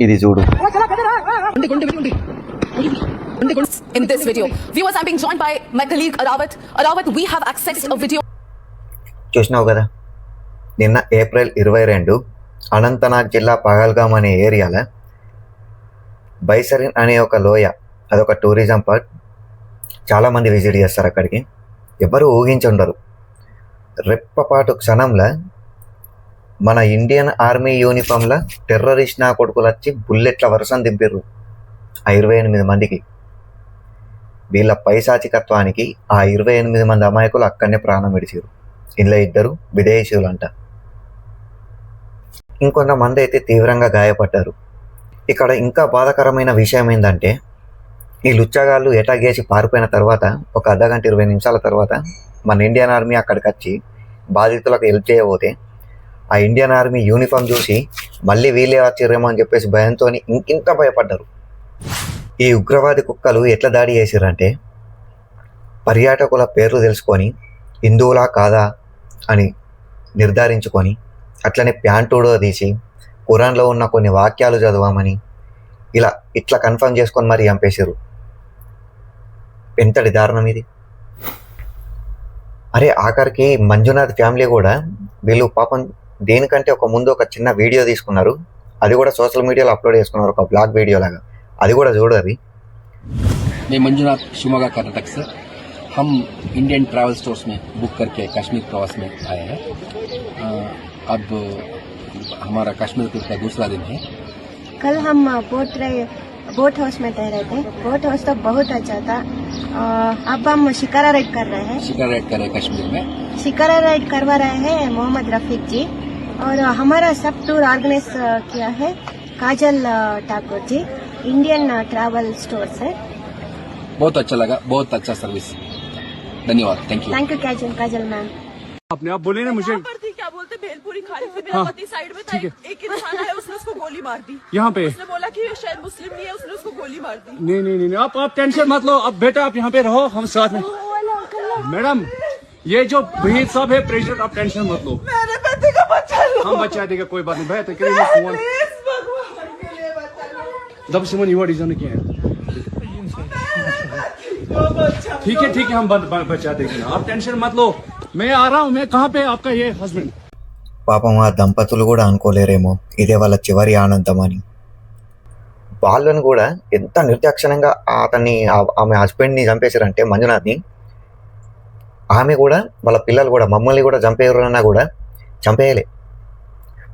ఇది చూడు. In this video, viewers, I'm being joined by my colleague Arawat. Arawat, we have accessed a video. చూసినావు కదా? నిన్న April ఇరవై రెండు అనంతనాగ్ జిల్లా పహల్గామ్ అనే ఏరియాలో బైసరిన్ అనే ఒక లోయ అదొక టూరిజం పార్ట్ చాలామంది విజిట్ చేస్తారు అక్కడికి. ఎవరు ఊహించుండరు. రెప్పపాటు క్షణంలో మన ఇండియన్ ఆర్మీ యూనిఫామ్లో టెర్రరిస్ట్ నా కొడుకులు వచ్చి బుల్లెట్ల వర్షం దింపిర్రు. ఆ ఇరవై ఎనిమిది మందికి. వీళ్ళ పైశాచికత్వానికి ఆ ఇరవై ఎనిమిది మంది అమాయకులు అక్కడనే ప్రాణం విడిచారు ఇందులో ఇద్దరు విదేశీయులు అంట ఇంకొంతమంది అయితే తీవ్రంగా గాయపడ్డారు. ఇక్కడ ఇంకా బాధాకరమైన విషయం ఏంటంటే ఈ లుచ్చగాళ్ళు ఎటాగేసి చేసి పారిపోయిన తర్వాత ఒక అర్ధగంట ఇరవై నిమిషాల తర్వాత మన ఇండియన్ ఆర్మీ అక్కడికి వచ్చి బాధితులకు హెల్ప్ చేయబోతే ఆ ఇండియన్ ఆర్మీ యూనిఫామ్ చూసి మళ్ళీ వీళ్ళే వచ్చిర్రేమో అని చెప్పేసి భయంతో ఇంకింత భయపడ్డారు. ఈ ఉగ్రవాది కుక్కలు ఎట్లా దాడి చేసిరంటే పర్యాటకుల పేర్లు తెలుసుకొని హిందువులా కాదా అని నిర్ధారించుకొని అట్లనే ప్యాంటుడో తీసి కురాన్లో ఉన్న కొన్ని వాక్యాలు చదవమని ఇలా ఇట్లా కన్ఫర్మ్ చేసుకొని మరి చంపేశారు ఎంతటి దారుణం ఇది? అరే ఆఖరికి మంజునాథ్ ఫ్యామిలీ కూడా వీళ్ళు పాపం దేనికంటే ఒక ముందు ఒక చిన్న వీడియో తీసుకున్నారు అది కూడా సోషల్ మీడియాలో అప్లోడ్ చేసుకున్నారు ఒక బ్లాగ్ వీడియో లాగా అది కూడా చూడదు मैं मंजुनाथ शिवमोगा कर्नाटक से हम इंडियन ट्रैवल स्टोर्स में बुक करके कश्मीर प्रवास में आए हैं अ, अब हमारा कश्मीर ट्रिप का दूसरा दिन है कल हम बोट रहे बोट हाउस में ठहरे थे बोट हाउस तो बहुत अच्छा था अ, अब हम शिकारा राइड कर रहे हैं शिकार राइड करें कश्मीर में शिकारा राइड करवा रहे हैं मोहम्मद रफीक जी और हमारा सब टूर ऑर्गेनाइज किया है Kajal Thakur ji Indian travel store से बहुत अच्छा लगा बहुत अच्छा सर्विस धन्यवाद thank you thank you Kajal Kajal ma'am अपने आप बोले ना मुझे। पर थी क्या बोलते? भेलपुरी खाली थी मेरा हाँ, पति साइड में था एक, एक इंसान आया उसने उसको गोली मार दी। यहाँ पे। उसने बोला कि शायद मुस्लिम नहीं है उसने उसको गोली मार दी। नहीं नहीं नहीं नहीं, आप आप टेंशन मत लो। अब बेटा आप यहाँ पे रहो हम साथ में। मैडम ये जो भीड़ साहब है प्रेसिडेंट आप टेंशन मत लो मेरे पति का बच्चा लो हम बचा देगा कोई बात नहीं भैया तो करिए फोन प्लीज भगवान के लिए बचा लो जब सिमन युवा डिजाइन किया है वो बच्चा ठीक है ठीक है हम ब- ब- बचा देंगे ना आप टेंशन मत लो मैं आ रहा हूँ मैं कहाँ पे आपका ये हस्बैंड పాపం ఆ దంపతులు కూడా అనుకోలేరేమో ఇదే వాళ్ళ చివరి ఆనందం అని వాళ్ళని కూడా ఎంత నిర్దాక్షిణంగా అతన్ని ఆ- ఆమె హస్బెండ్ని చంపేశారంటే మంజునాథ్ని ఆమె కూడా వాళ్ళ పిల్లలు కూడా మమ్మల్ని కూడా చంపేయరన్నా కూడా చంపేయలే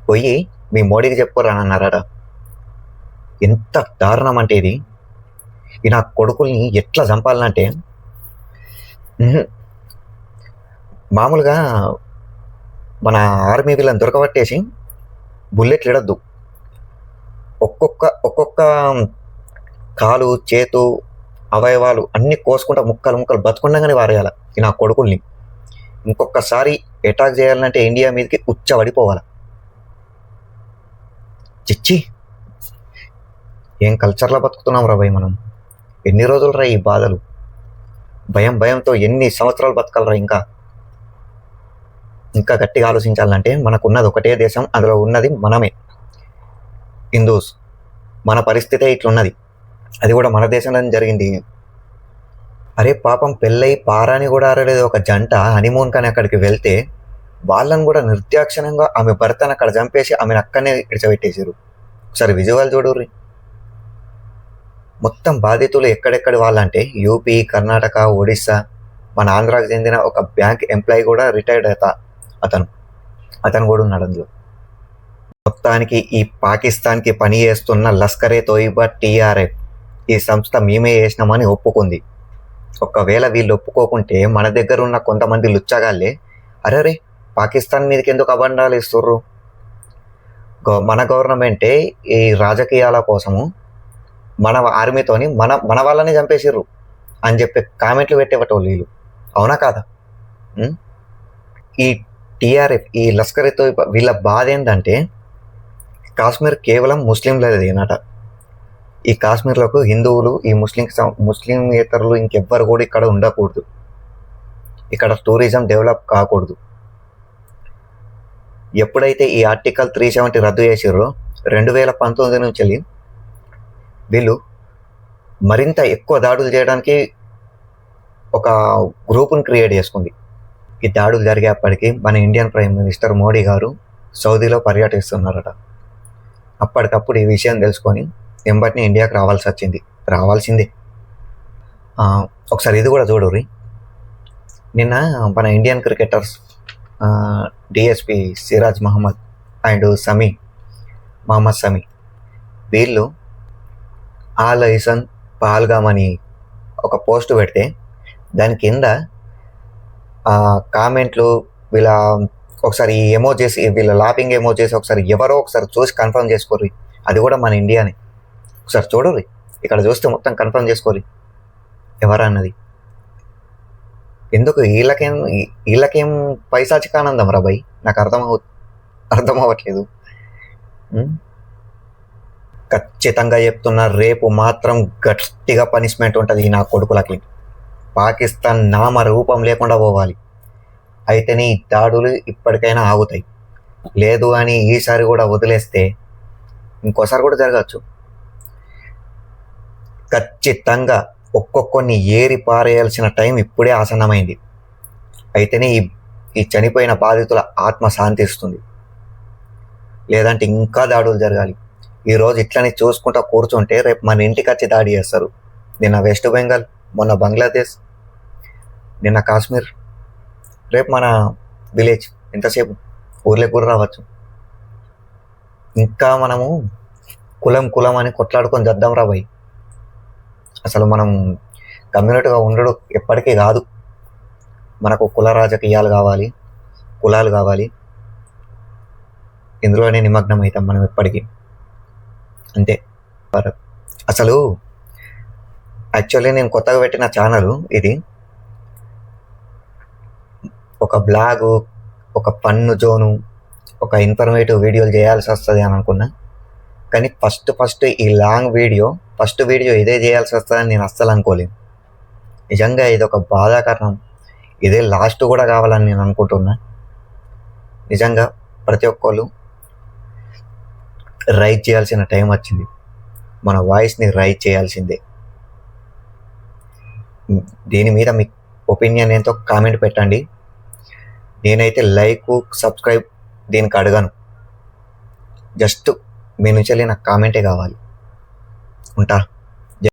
పోయి మీ మోడీకి చెప్పుకోరా ఎంత దారుణం అంటే ఇది. ఈ నా కొడుకుల్ని ఎట్లా చంపాలంటే మామూలుగా మన ఆర్మీ వీళ్ళని దొరకబట్టేసి బుల్లెట్లు ఇడద్దు. ఒక్కొక్క ఒక్కొక్క కాలు చేతు అవయవాలు అన్నీ కోసుకుంటా ముక్కలు ముక్కలు బతుకుండగానే వారేయాలి ఈ నా కొడుకుల్ని. ఇంకొకసారి అటాక్ చేయాలంటే ఇండియా మీదకి ఉచ్చబడిపోవాలి. చిచ్చి. ఏం కల్చర్లో బతుకుతున్నాం రా భయ్ మనం? ఎన్ని రోజులు రా ఈ బాధలు? భయం భయంతో ఎన్ని సంవత్సరాలు బతకాలరా ఇంకా? ఇంకా గట్టిగా ఆలోచించాలంటే మనకున్నది ఒకటే దేశం అందులో ఉన్నది మనమే. హిందూస్ మన పరిస్థితే ఇట్లున్నది. అది కూడా మన దేశంలోనే జరిగింది. అరే పాపం పెళ్ళై పారాని కూడా ఆరలేదు ఒక జంట హనీమూన్ కానీ అక్కడికి వెళ్తే వాళ్ళని కూడా నిర్దాక్షిణంగా ఆమె భర్తను అక్కడ చంపేసి ఆమెను అక్కడనే ఇడిచబెట్టేశారు ఒకసారి విజువల్ చూడుర్రి. మొత్తం బాధితులు ఎక్కడెక్కడ వాళ్ళంటే యూపీ కర్ణాటక ఒడిస్సా మన ఆంధ్రాకు చెందిన ఒక బ్యాంక్ ఎంప్లాయీ కూడా రిటైర్డ్ అవుతా అతను. అతను కూడా ఉన్నాడు అందులో. మొత్తానికి ఈ పాకిస్తాన్కి పని చేస్తున్న లస్కరే తోయిబా టీఆర్ఎఫ్ ఈ సంస్థ మేమే చేసినామని ఒప్పుకుంది. ఒకవేళ వీళ్ళు ఒప్పుకోకుంటే మన దగ్గర ఉన్న కొంతమంది లుచ్చగాళ్ళే అరే పాకిస్తాన్ మీదకి ఎందుకు అబండాలు ఇస్తుర్రు? గవ- మన గవర్నమెంటే ఈ రాజకీయాల కోసము మన ఆర్మీతోని మన మన వాళ్ళని చంపేసిర్రు అని చెప్పి కామెంట్లు పెట్టేవటోళ్ళు వీళ్ళు. అవునా కాదా? ఈ టీఆర్ఎఫ్ ఈ లష్కర్ వీళ్ళ బాధ ఏంటంటే కాశ్మీర్ కేవలం ముస్లింలదేనట ఈ కాశ్మీర్లకు హిందువులు ఈ ముస్లిం ముస్లిం ఇతరులు ఇంకెవ్వరు కూడా ఇక్కడ ఉండకూడదు. ఇక్కడ టూరిజం డెవలప్ కాకూడదు. ఎప్పుడైతే ఈ ఆర్టికల్ త్రీ సెవెంటీ రద్దు చేసారో రెండు వేల పంతొమ్మిది నుంచి వీళ్ళు మరింత ఎక్కువ దాడులు చేయడానికి ఒక గ్రూప్ను క్రియేట్ చేసుకుంది. ఈ దాడులు జరిగేప్పటికీ మన ఇండియన్ ప్రైమ్ మినిస్టర్ మోడీ గారు సౌదీలో పర్యటిస్తున్నారట. అప్పటికప్పుడు ఈ విషయం తెలుసుకొని ఎంబటిని ఇండియాకి రావాల్సి వచ్చింది. రావాల్సిందే. ఒకసారి ఇది కూడా చూడుర్రి. నిన్న మన Indian cricketers DSP Siraj Mohammed and Shami Mohammed Shami. వీళ్ళు ఆ లైసన్ పాల్గామ్ అని ఒక పోస్ట్ పెడితే దాని కింద కామెంట్లు వీళ్ళ ఒకసారి ఈ ఎమోజెస్ వీళ్ళ లాపింగ్ ఎమోజెస్ ఒకసారి ఎవరో ఒకసారి చూసి కన్ఫర్మ్ చేసుకోరు అది కూడా మన ఇండియానే ఒకసారి చూడరు ఇక్కడ చూస్తే మొత్తం కన్ఫర్మ్ చేసుకోరు ఎవరన్నది? ఎందుకు? వీళ్ళకేం వీళ్ళకేం పైసాచికానందం రా భయ్? నాకు అర్థం అవు అర్థం అవ్వట్లేదు ఖచ్చితంగా చెప్తున్నా రేపు మాత్రం గట్టిగా పనిష్మెంట్ ఉంటుంది నా కొడుకులకి. పాకిస్తాన్ నామ రూపం లేకుండా పోవాలి. అయితే నీ దాడులు ఇప్పటికైనా ఆగుతాయి. లేదు అని ఈసారి కూడా వదిలేస్తే ఇంకోసారి కూడా జరగచ్చు. ఖచ్చితంగా ఒక్కొక్కరిని ఏరి పారేయాల్సిన టైం ఇప్పుడే ఆసన్నమైంది. అయితేనే ఈ ఈ చనిపోయిన బాధితుల ఆత్మ శాంతిస్తుంది లేదంటే ఇంకా దాడులు జరగాలి. ఈరోజు ఇట్లనే చూసుకుంటా కూర్చుంటే రేపు మన ఇంటికి వచ్చి దాడి చేస్తారు. నిన్న వెస్ట్ బెంగాల్ మొన్న బంగ్లాదేశ్ నిన్న కాశ్మీర్. రేపు మన విలేజ్ ఎంతసేపు? ఊర్లోకి కూడా రావచ్చు. ఇంకా మనము కులం కులం అని కొట్లాడుకొని చద్దాం రాబాయి అసలు మనం కమ్యూనిటీగా ఉండడం ఎప్పటికీ కాదు మనకు కుల రాజకీయాలు కావాలి కులాలు కావాలి. ఇందులోనే నిమగ్నం అవుతాం మనం ఎప్పటికీ. అంతే. అసలు యాక్చువల్లీ నేను కొత్తగా పెట్టిన ఛానల్ ఇది. ఒక బ్లాగు ఒక పన్ను జోను ఒక ఇన్ఫర్మేటివ్ వీడియోలు చేయాల్సి వస్తుంది అని అనుకున్నా. కానీ ఫస్ట్ ఫస్ట్ ఈ లాంగ్ వీడియో ఫస్ట్ వీడియో ఇదే చేయాల్సి వస్తుందని నేను అస్సలు అనుకోలేను నిజంగా ఇది ఒక బాధాకరణం. ఇదే లాస్ట్ కూడా కావాలని నేను అనుకుంటున్నా. నిజంగా ప్రతి ఒక్కళ్ళు రైట్ చేయాల్సిన టైం వచ్చింది. మన వాయిస్ని రైట్ చేయాల్సిందే. దీని మీద మీ ఒపీనియన్ ఏంతో కామెంట్ పెట్టండి. నేనైతే లైక్ సబ్స్క్రైబ్ దీనికి అడగను. జస్ట్ మీ నుంచి నాకు కామెంటే కావాలి. ఉంటా?